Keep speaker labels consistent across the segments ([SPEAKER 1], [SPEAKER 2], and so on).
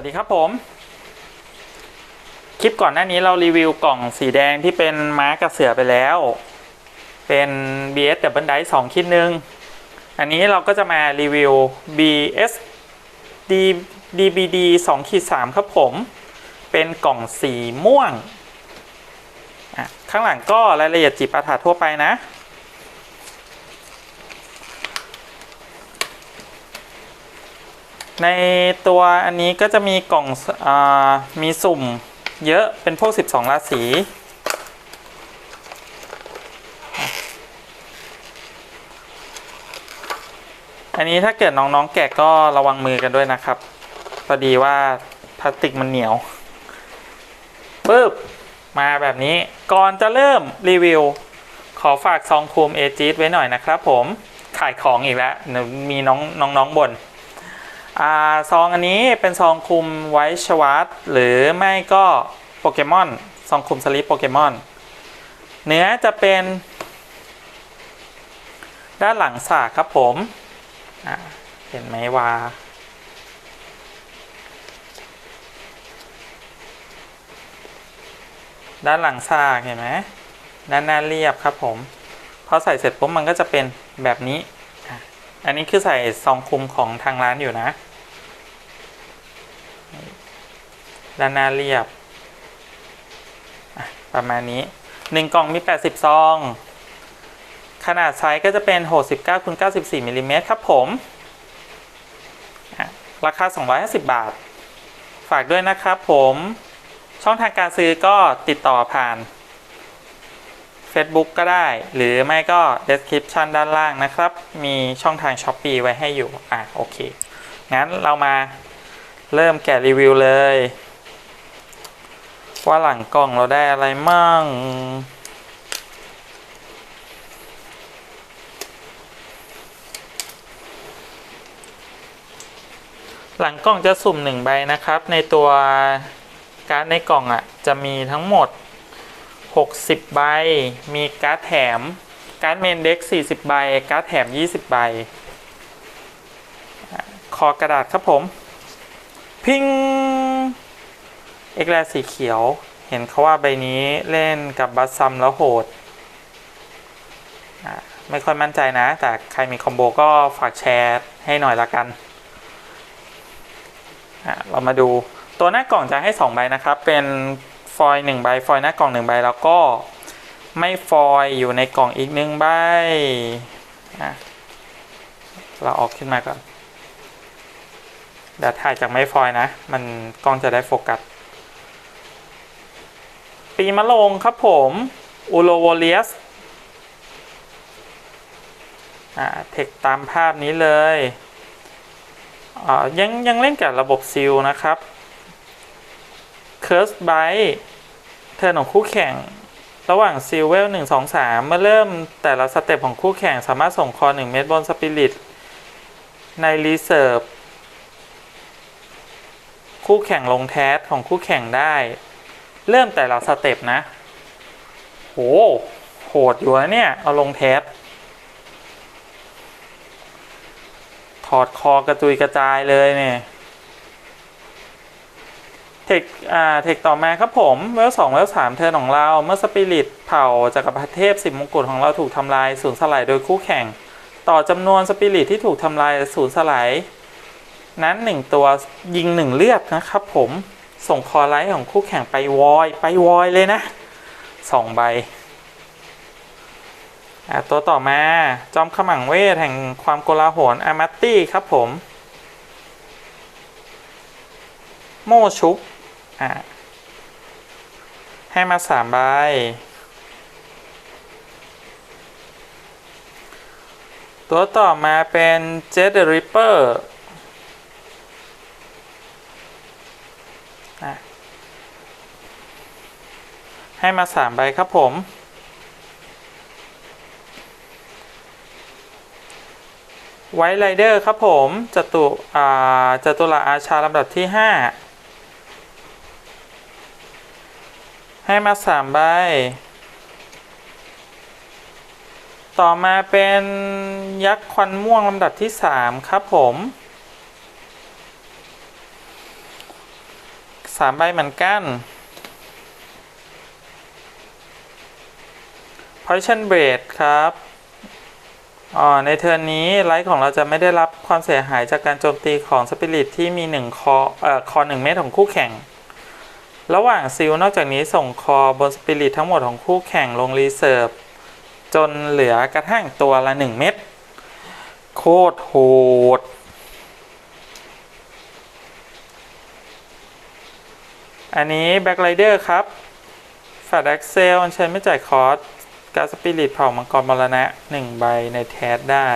[SPEAKER 1] วัสดีครับผม คลิปก่อนหน้านี้เรารีวิวกล่องสีแดงที่เป็นม้ากระเสือไปแล้ว เป็น BS Double Dice 2คิดหนึ่งอันนี้เราก็จะมารีวิว BS D DBD 2ขีด3ครับผม เป็นกล่องสีม่วง ข้างหลังก็รายละเอียดจิปาถาทั่วไปนะ ในตัวอันนี้ก็จะมีกล่องอมีสุ่มเยอะเป็นพวก 12 ราศีอันนี้ถ้าเกิดน้องๆแกะก็ระวังมือกันด้วยนะครับพอดีว่าพลาสติกมันเหนียวปึ๊บมาแบบนี้ก่อนจะเริ่มรีวิว ขอฝากซองคูมเอจิตไว้หน่อยนะครับผมขายของอีกแล้วมีน้องน้องๆบ่นอ่า ซองอันนี้เป็นซองคุมไวชวาร์ตหรือไม่ก็โปเกมอนซองคุมสลิปโปเกมอนเนื้อจะเป็นด้านหลังสากครับผมเห็นไหมว่า ด้านหลังซากเห็นไหมด้านหน้าเรียบครับผมพอใส่เสร็จปุ๊บมันก็จะเป็นแบบนี้ อันนี้คือใส่ซองคุมของทางร้านอยู่นะ ด้านหน้าเรียบ ประมาณนี้หนึ่งกล่องมี 80 ซอง ขนาดไซส์ก็จะเป็น 69คูณ94มิลลิเมตรครับผมอะราคา 250 บาท ฝากด้วยนะครับผม ช่องทางการซื้อก็ติดต่อผ่าน Facebook ก็ได้ หรือไม่ก็ description ด้านล่างนะครับ มีช่องทาง s h อ p e e ไว้ให้อยู่ อะ โอเค งั้นเรามาเริ่มแกะรีวิวเลย ว่าหลังกล่องเราได้อะไรมั่ง หลังกล่องจะสุ่มหนึ่งใบนะครับ ในตัวการ์ดในกล่องอะ จะมีทั้งหมด 60 ใบ มีการ์ดแถม การ์ดเมนเด็ก40 ใบ การ์ดแถม 20 ใบ คอกระดาษครับผม พิง เอ็กแลสีเขียว เห็นเขาว่าใบนี้เล่นกับบัสซัมแล้วโหด ไม่ค่อยมั่นใจนะ แต่ใครมีคอมโบก็ฝากแชร์ให้หน่อยละกัน เรามาดูตัวหน้ากล่องจะให้ 2 ใบนะครับ เป็นฟอยล์หนึ่งใบ ฟอยล์หน้ากล่องหนึ่งใบ แล้วก็ไม่ฟอยล์อยู่ในกล่องอีกหนึ่งใบ เราออกขึ้นมาก่อนเดี๋ยวถ่ายจากไม่ฟอยล์นะ มันกล้องจะได้โฟกัส ปีมะโรงครับผมอูโลโวเลียสอ่าเทคตามภาพนี้เลยอ่ายังยังเล่นกับระบบซิลนะครับ Curse b y เทิร์นของคู่แข่ง ระหว่างซิลเวล1 2 3เมื่อเริ่มแต่ละสเต็ปของคู่แข่งสามารถส่งคอ1เม็ดบนสปิริต ในรีเซิร์ฟคู่แข่งลงแทสของคู่แข่งได้ เริ่มแต่ละสเต็ปนะ โห โหดอยู่นะเนี่ย เอาลงแทสถอดคอกระจุยกระจายเลยเนี่ย เทค อ่า เทคต่อมาครับผม เวลสองเวลสามเทิร์นของเรา เมื่อสปิริตเผ่าจากักรพรรดิเทพสิบมงกุฎของเราถูกทำลายสูญสลายโดยคู่แข่ง ต่อจำนวนสปิริตที่ถูกทำลายสูญสลายนั้นหนึ่งตัวยิงหนึ่งเลือดนะครับผม ส่งคอไลท์ของคู่แข่งไปวอย ไปวอยเลยนะสองใบอะตัวต่อมาจอมขมังเวท แห่งความโกลาหลอามาตี้ครับผม โมชุบอะให้มาสามใบตัวต่อมาเป็นเจ t เดอริปเปอร์ ให้มาสามใบครับผม ไวท์ไรเดอร์ครับผมจตุอ่าจตุระอาชาลำดับที่5ให้มา3ใบ ต่อมาเป็นยักษ์ควันม่วงลำดับที่3ครับผมสามใบเหมือนกัน Poison Blade ครับอ๋อในเทิร์นนี้ไลท์ของเราจะไม่ได้รับความเสียหายจากการโจมตีของสปิริตที่มีหนึ่งคอเอ่อคอหนึ่งเม็ดของคู่แข่ง ระหว่างซิลนอกจากนี้ส่งคอบนสปิริตทั้งหมดของคู่แข่งลงรีเซิร์ฟจนเหลือกระทั่งตัวละหนึ่งเม็ดโคตรโหดอันนี้แบ็คไ i เดอร์ครับแฟดแอคเซลใช้ไม่จ่ายคอร์ส กาสปิริตเผ่ามังกรมรณะหนึ่งใบในแทสได้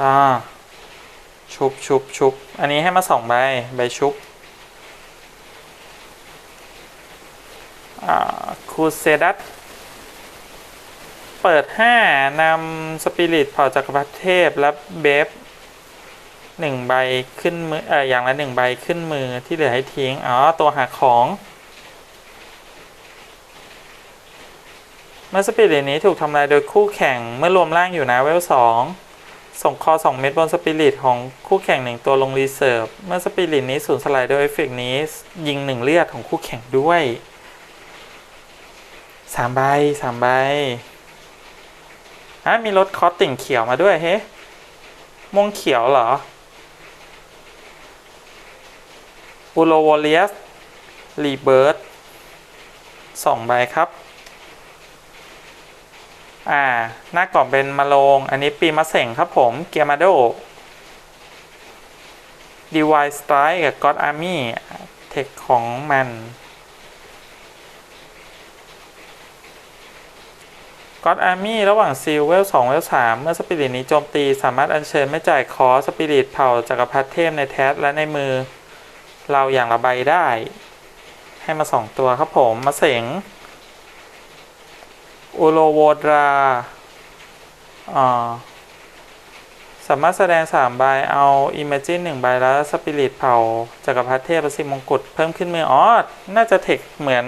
[SPEAKER 1] อ่าชุบชุบชุบอันนี้ให้มาสองใบ ใบชุบอ่าคูเซดัสเปิด 5นำสปิริตเผ่าจักรพรรดิเทพ และเบฟหนึ่งใบขึ้นมือ เอออย่างละหนึ่งใบขึ้นมือที่เหลือให้ทิ้ง อ๋อ ตัวหาของ มื่อสปิริตนี้ถูกทำลายโดยคู่แข่งเมื่อรวมร่างอยู่นะเวลสองส่งคอ 2 เม็ดบนสปิริตของคู่แข่งหนึ่งตัวลงรีเซิร์ฟเมื่อสปิริตนี้สูญสลายโดยเอฟเฟกต์นี้ ยิงหนึ่งเลือดของคู่แข่งด้วยสามใบสามใบฮะมีรถคอสติ่งเขียวมาด้วยเฮ้ม่วงเขียวเหรออูโรวอลิสรีเบิร์ดสองใบครับ อ่าหน้ากล่องเป็นมาโลง อันนี้ปีมะเสงครับผมเกียร์มาโดดีวายสไตร์กับก็อดอาร์มี่เทคของมันก็อดอาร์มี่ระหว่างซีลเวล2เวล3เมื่อสปิริตนี้โจมตี สามารถอัญเชิญไม่จ่ายคอสปิริตเผ่าจักรพรรดิเทพในแทสและในมือ เราอย่างละใบได้ ให้มาสองตัวครับผมมาเสง อุโลโวดราสามารถแสดงสามใบเอาอิมเมจินหนึ่งใบแล้วสปิริตเผาจักรพรรดิเทพประสิมงกุฎเพิ่มขึ้นมืออ๋อน่าจะเทคเหมือน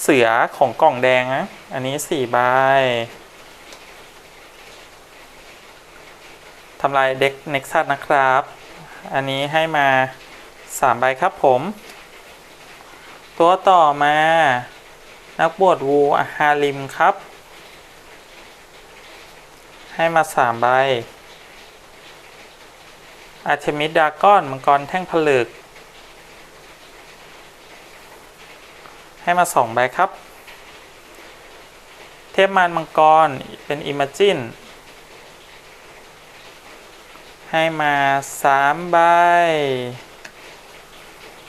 [SPEAKER 1] เสือของกล่องแดงนะ อันนี้สี่ใบทำลายเด็กเน็กซัสนะครับ อันนี้ให้มาสามใบครับผม ตัวต่อมา นักบวชวูอาฮาริมครับ ให้มาสามใบ อาเทมิดดาก้อนมังกรแท่งผลึก ให้มาสองใบครับ เทพมารมังกรเป็นอิมจินให้มาสามใบ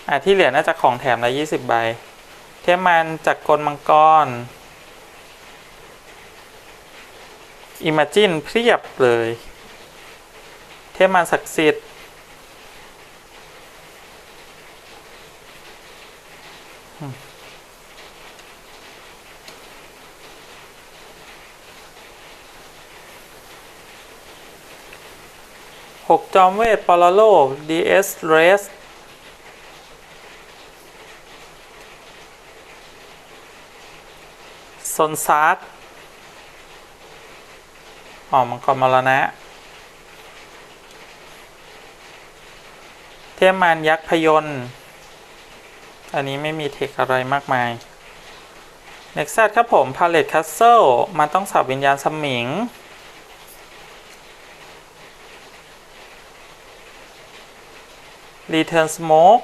[SPEAKER 1] อะที่เหลือน่าจะของแถมละยี่สิบใบ ทมันจากกลมังกร อิม a จินเพียบเลย เทมันศักดิ์สิทธิ์ หกจอมเวทปรโลก DS Race ซนซาร์ดออกมังกรมรณะ เทมารยักษ์พยนต์อันนี้ไม่มีเทคอะไรมากมายเน็กซัสครับผม พาเลตคัสเซิลมันต้องสับวิญญาณสมิง รีเทิร์นสโมก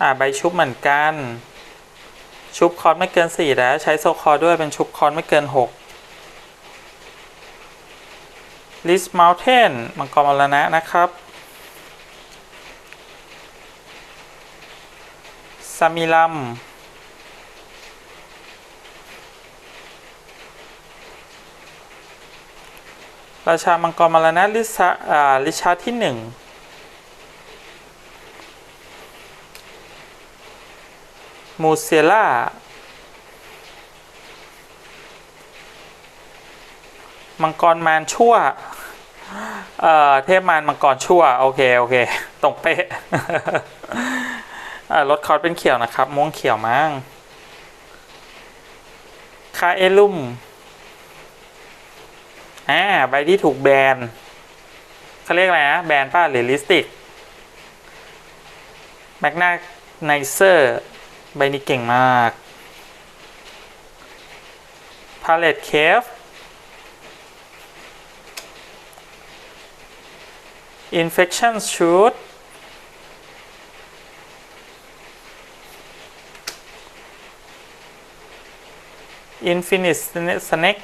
[SPEAKER 1] อ่า ใบชุบเหมือนกัน ชุบคอร์สไม่เกิน 4 แล้ว ใช้โซคอร์ด้วยเป็นชุบคอร์สไม่เกิน 6 ลิสเมลเทนมังกรมรณะนะครับซามิลัมราชามังกรมรณะลิชาลิชาที่ 1 มูเซล่ามังกรมารชั่ว เอ่อ เทพมารมังกรชั่ว โอเค โอเค ตรงเป๊ะรถคอร์สเป็นเขียวนะครับ ม่วงเขียวมั้งคาเอลุ่ม อ่า ใบที่ถูกแบนเขาเรียกอะไรนะ แบรนด์ป้าหรือลิสติก แมกนาไนเซอร์ ใบนี้เก่งมากพาเลตเคฟ infection shoot infinite snake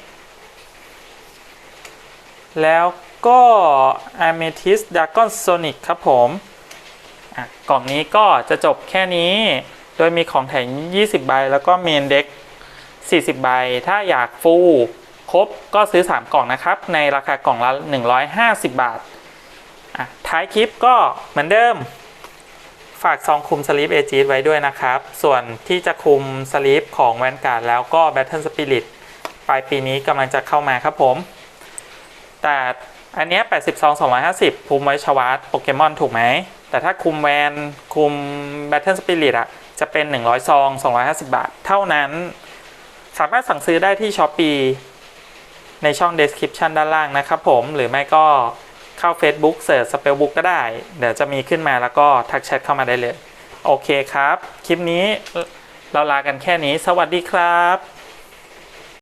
[SPEAKER 1] แล้วก็ amethyst dragon sonic ครับผมอะกล่องนี้ก็จะจบแค่นี้ โดยมีของแถม20 ใบ แล้วก็เมนเด็ก40 ใบ ถ้าอยากฟูครบก็ซื้อ 3 กล่องนะครับ ในราคากล่องละ 150 บาทอะท้ายคลิปก็เหมือนเดิม ฝากซองคุมสลีปเอจีไว้ด้วยนะครับ ส่วนที่จะคุมสลีปของแวนการ์ดแล้วก็ Battle Spirit ปลายปีนี้กำลังจะเข้ามาครับผม แต่อันนี้80ซอง250 คุมไว้ชวาร์ตโปเกมอนถูกไหม แต่ถ้าคุมแวนคุม Battle Spirit อะ จะเป็น 100 ซอง 250 บาท เท่านั้น สามารถสั่งซื้อได้ที่ช้อปปีในช่อง description ด้านล่างนะครับผม หรือไม่ก็เข้า Facebook เสิร์ช Spellbook ก็ได้ เดี๋ยวจะมีขึ้นมาแล้วก็ทักแชทเข้ามาได้เลย โอเคครับ คลิปนี้เราลากันแค่นี้ สวัสดีครับ